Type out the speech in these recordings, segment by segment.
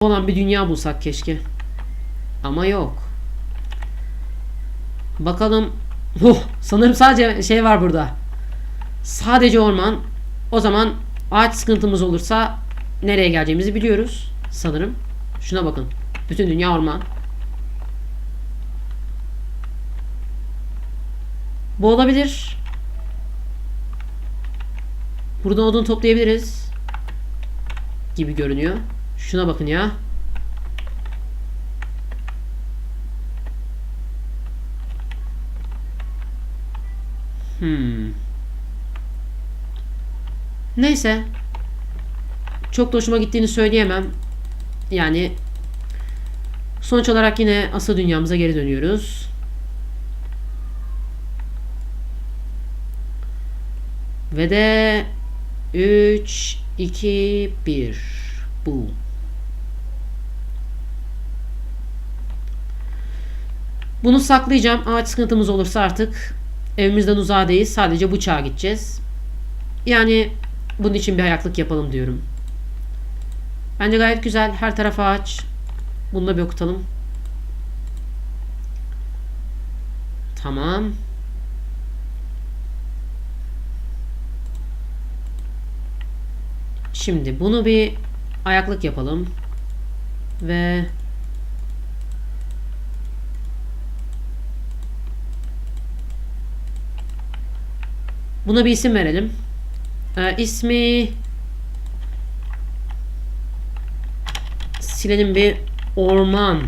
olan bir dünya bulsak keşke. Ama yok. Bakalım. Oh, sanırım sadece şey var burada. Sadece orman. O zaman ağaç sıkıntımız olursa nereye geleceğimizi biliyoruz. Sanırım. Şuna bakın. Bütün dünya orman. Bu olabilir. Buradan odun toplayabiliriz. Gibi görünüyor. Şuna bakın ya. Hmm. Neyse. Çok da hoşuma gittiğini söyleyemem. Yani sonuç olarak yine asıl dünyamıza geri dönüyoruz. Ve de 3 2 1 Boom. Bunu saklayacağım. Ağaç sıkıntımız olursa artık evimizden uzağa değil sadece bıçağa gideceğiz. Yani bunun için bir ayaklık yapalım diyorum. Bence gayet güzel. Her taraf ağaç. Bunu da bir okutalım. Tamam. Şimdi bunu bir ayaklık yapalım. Ve buna bir isim verelim. Ee, ismi silelim bir orman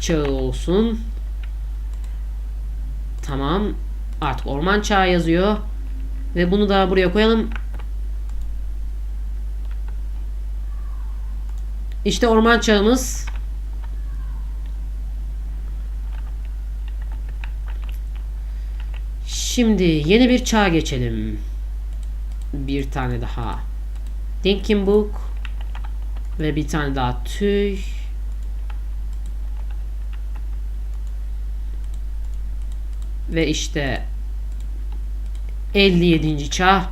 çağı olsun. Tamam. Artık orman çağı yazıyor. Ve bunu da buraya koyalım. İşte orman çağımız. Şimdi yeni bir çağa geçelim. Bir tane daha. Thinking Book. Ve bir tane daha tüy. Ve işte 57. çağ.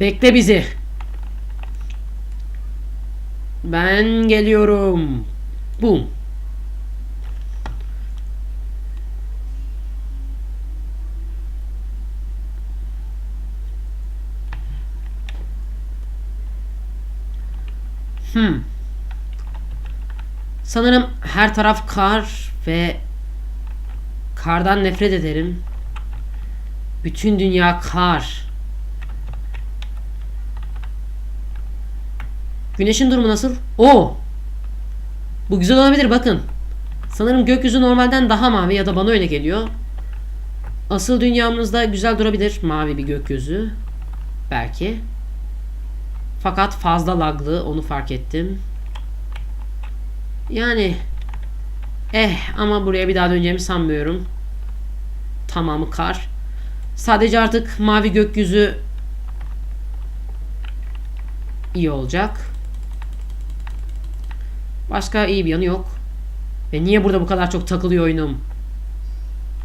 Bekle bizi. Ben geliyorum. Boom. Hmm. Sanırım her taraf kar ve kardan nefret ederim. Bütün dünya kar. Güneşin durumu nasıl? Oo. Bu güzel olabilir bakın. Sanırım gökyüzü normalden daha mavi ya da bana öyle geliyor. Asıl dünyamızda güzel durabilir mavi bir gökyüzü. Belki. Fakat fazla laglı onu fark ettim. Yani eh ama buraya bir daha döneceğimi sanmıyorum. Tamamı kar. Sadece artık mavi gökyüzü iyi olacak. Başka iyi bir yanı yok. Ve niye burada bu kadar çok takılıyor oyunum?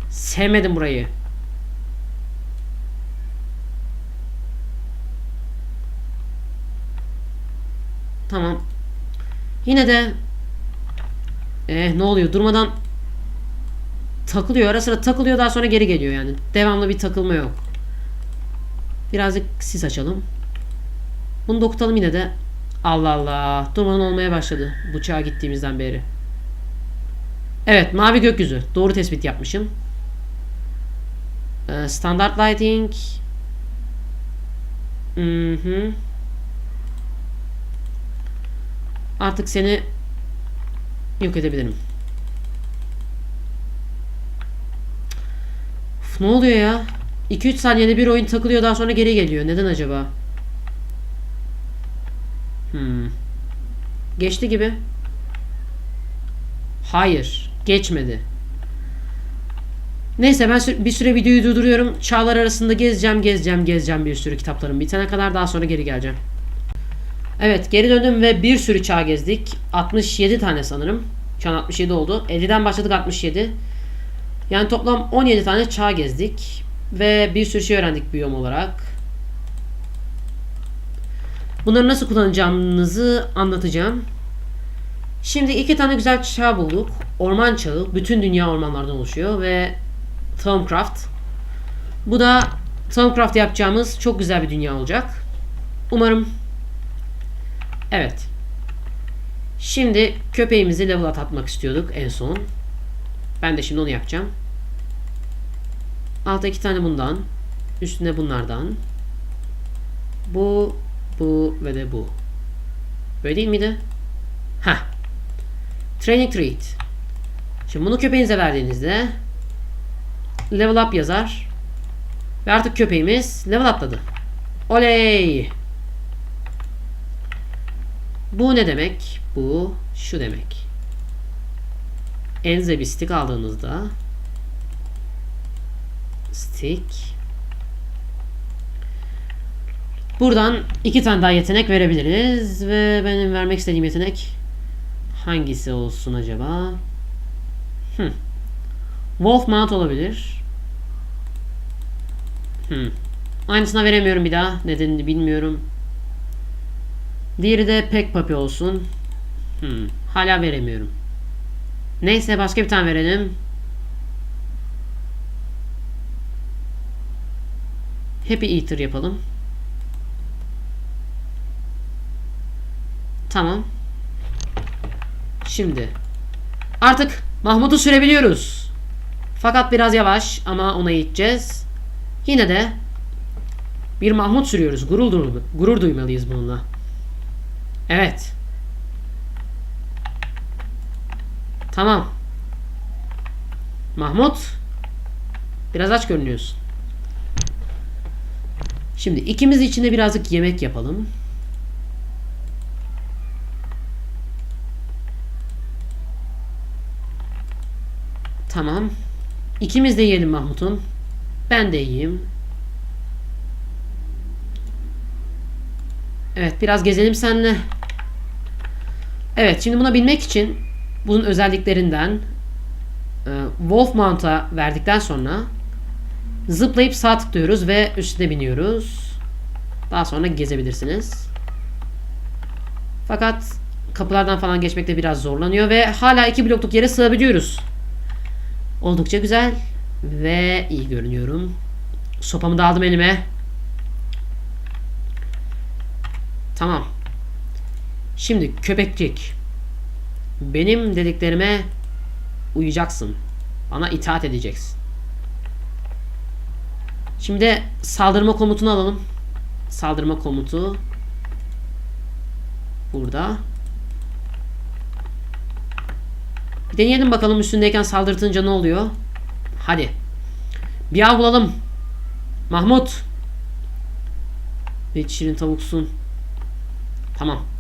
Sevmedim burayı. Tamam. Yine de Eh ne oluyor? Durmadan takılıyor. Ara sıra takılıyor daha sonra geri geliyor yani. Devamlı bir takılma yok. Birazcık sis açalım. Bunu da okutalım yine de. Allah Allah. Durmadan olmaya başladı. Bıçağa gittiğimizden beri. Evet. Mavi gökyüzü. Doğru tespit yapmışım. Ee, standard lighting. Hı hı. Artık seni yok edebilirim. Uf, ne oluyor ya? 2-3 saniyede bir oyun takılıyor daha sonra geri geliyor. Neden acaba? Hmm. Geçti gibi. Hayır. Geçmedi. Neyse ben bir süre videoyu durduruyorum. Çağlar arasında gezeceğim, gezeceğim, gezeceğim bir sürü kitaplarım bitene kadar daha sonra geri geleceğim. Evet geri döndüm ve bir sürü çağ gezdik. 67 tane sanırım. Şu an 67 oldu. 50'den başladık 67. Yani toplam 17 tane çağ gezdik. Ve bir sürü şey öğrendik biyom olarak. Bunları nasıl kullanacağımızı anlatacağım. Şimdi iki tane güzel çağ bulduk. Orman çağı. Bütün dünya ormanlardan oluşuyor ve Thaumcraft. Bu da Thaumcraft yapacağımız çok güzel bir dünya olacak. Umarım. Evet. Şimdi köpeğimizi level atmak istiyorduk en son. Ben de şimdi onu yapacağım. Altta iki tane bundan. Üstüne bunlardan. Bu, bu ve de bu. Böyle değil miydi? Ha. Training treat. Şimdi bunu köpeğinize verdiğinizde level up yazar. Ve artık köpeğimiz level atladı. Oley! Bu ne demek? Bu şu demek. Elinize bir stick aldığınızda stick Buradan iki tane daha yetenek verebiliriz ve benim vermek istediğim yetenek hangisi olsun acaba? Hmm. Wolf Mount olabilir. Hmm. Aynısına veremiyorum bir daha. Nedenini bilmiyorum. Diğeri de Pek Papi olsun. Hmm. Hala veremiyorum. Neyse başka bir tane verelim. Happy Eater yapalım. Tamam. Şimdi. Artık Mahmut'u sürebiliyoruz. Fakat biraz yavaş ama ona gideceğiz. Yine de bir Mahmut sürüyoruz. Gurur, gurur duymalıyız bununla. Evet. Tamam. Mahmut. Biraz aç görünüyorsun. Şimdi ikimiz için de birazcık yemek yapalım. Tamam. İkimiz de yiyelim Mahmut'un. Ben de yiyeyim. Evet biraz gezelim seninle. Evet şimdi buna binmek için bunun özelliklerinden e, Wolf Mount'a verdikten sonra zıplayıp sağ tıklıyoruz ve üstüne biniyoruz. Daha sonra gezebilirsiniz. Fakat kapılardan falan geçmekte biraz zorlanıyor ve hala iki blokluk yere sığabiliyoruz. Oldukça güzel ve iyi görünüyorum. Sopamı da aldım elime. Tamam. Şimdi köpekçik. Benim dediklerime uyacaksın. Bana itaat edeceksin. Şimdi de saldırma komutunu alalım. Saldırma komutu. Burada. Bir deneyelim bakalım üstündeyken saldırtınca ne oluyor. Hadi. Bir av bulalım. Mahmut. Bir şirin tavuksun. Tamam.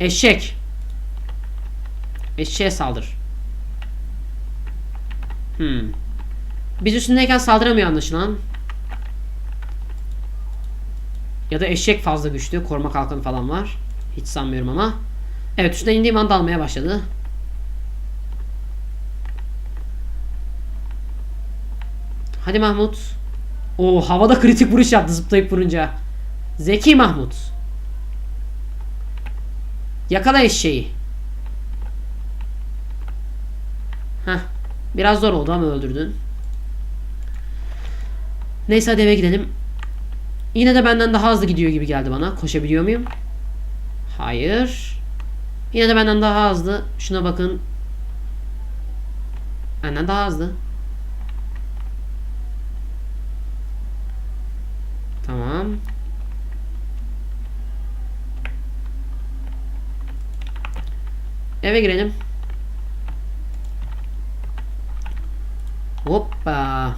Eşek. Eşeğe saldır. Hmm. Biz üstündeyken saldıramıyor anlaşılan. Ya da eşek fazla güçlü. Koruma kalkanı falan var. Hiç sanmıyorum ama. Evet üstüne indiğim anda almaya başladı. Hadi Mahmut. O havada kritik vuruş yaptı zıplayıp vurunca. Zeki Mahmut. Yakala eşeği. Heh. Biraz zor oldu ama öldürdün. Neyse hadi eve gidelim. Yine de benden daha hızlı gidiyor gibi geldi bana. Koşabiliyor muyum? Hayır. Yine de benden daha hızlı. Şuna bakın. Benden daha hızlı. Tamam. Eve girelim. Hoppa.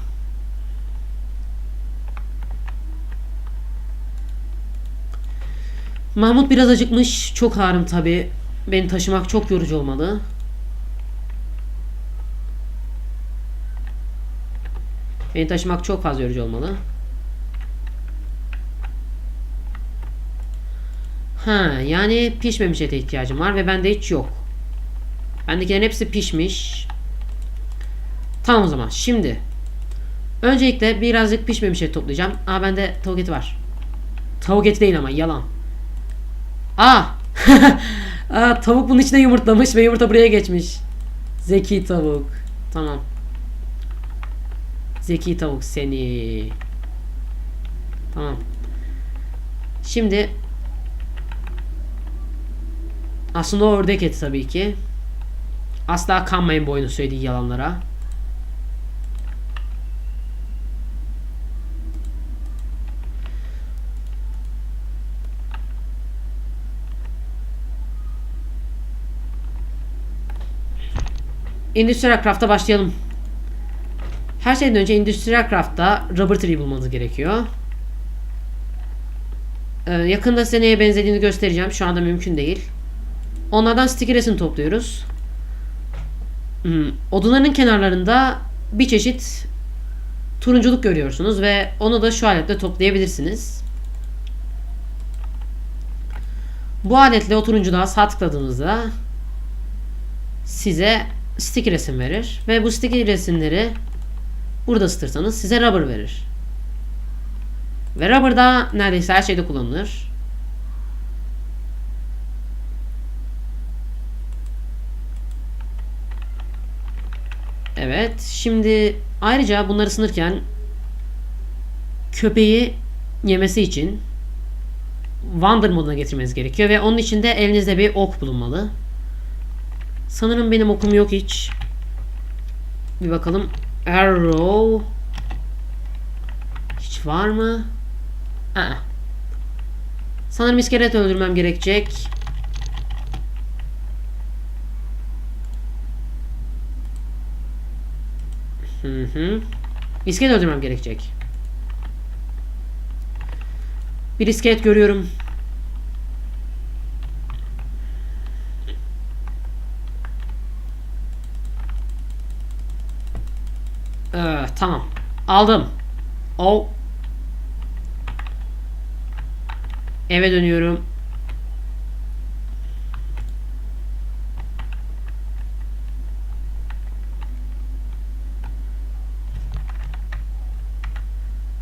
Mahmut biraz acıkmış. Çok ağrım tabi. Beni taşımak çok yorucu olmalı. Beni taşımak çok fazla yorucu olmalı. Ha, yani pişmemiş ete ihtiyacım var ve bende hiç yok. Bendekilerin hepsi pişmiş. Tamam o zaman. Şimdi öncelikle birazcık pişmemiş et toplayacağım. Aa bende tavuk eti var. Tavuk eti değil ama yalan. Aa! Aa, tavuk bunun içine yumurtlamış ve yumurta buraya geçmiş. Zeki tavuk. Tamam. Zeki tavuk seni. Tamam. Şimdi aslında o ördek eti tabii ki. Asla kanmayın boynu söylediği yalanlara. Industrial Craft'a başlayalım. Her şeyden önce Industrial Craft'ta Rubber Tree bulmanız gerekiyor. Ee, yakında size neye benzediğini göstereceğim. Şu anda mümkün değil. Onlardan sticky resin topluyoruz. Hmm, Odunların kenarlarında bir çeşit turunculuk görüyorsunuz ve onu da şu aletle toplayabilirsiniz. Bu aletle o turunculuğa sağ tıkladığınızda size sticky resim verir ve bu sticky resimleri burada ısıtırsanız size rubber verir. Ve rubber da neredeyse her şeyde kullanılır. Evet. Şimdi ayrıca bunları ısınırken köpeği yemesi için Wander moduna getirmeniz gerekiyor ve onun için de elinizde bir ok bulunmalı. Sanırım benim okum yok hiç. Bir bakalım. Arrow. Hiç var mı? Aa. Sanırım iskelet öldürmem gerekecek. Hı hı. İskelet öldürmem gerekecek. Bir iskelet görüyorum. Ee, tamam. Aldım. O. Eve dönüyorum.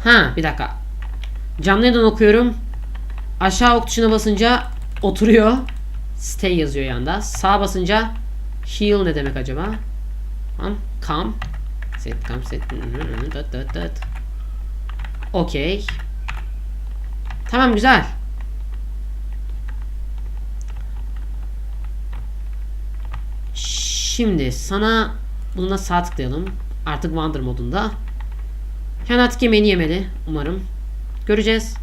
Ha bir dakika. Cam neden okuyorum? Aşağı ok tuşuna basınca oturuyor. Stay yazıyor yanda. Sağa basınca heal ne demek acaba? Tamam. Come. Set come set. Dot dot dot. Okey. Tamam güzel. Şimdi sana bununla sağ tıklayalım. Artık Wander modunda. Sen artık yemeğini yemeli umarım. Göreceğiz.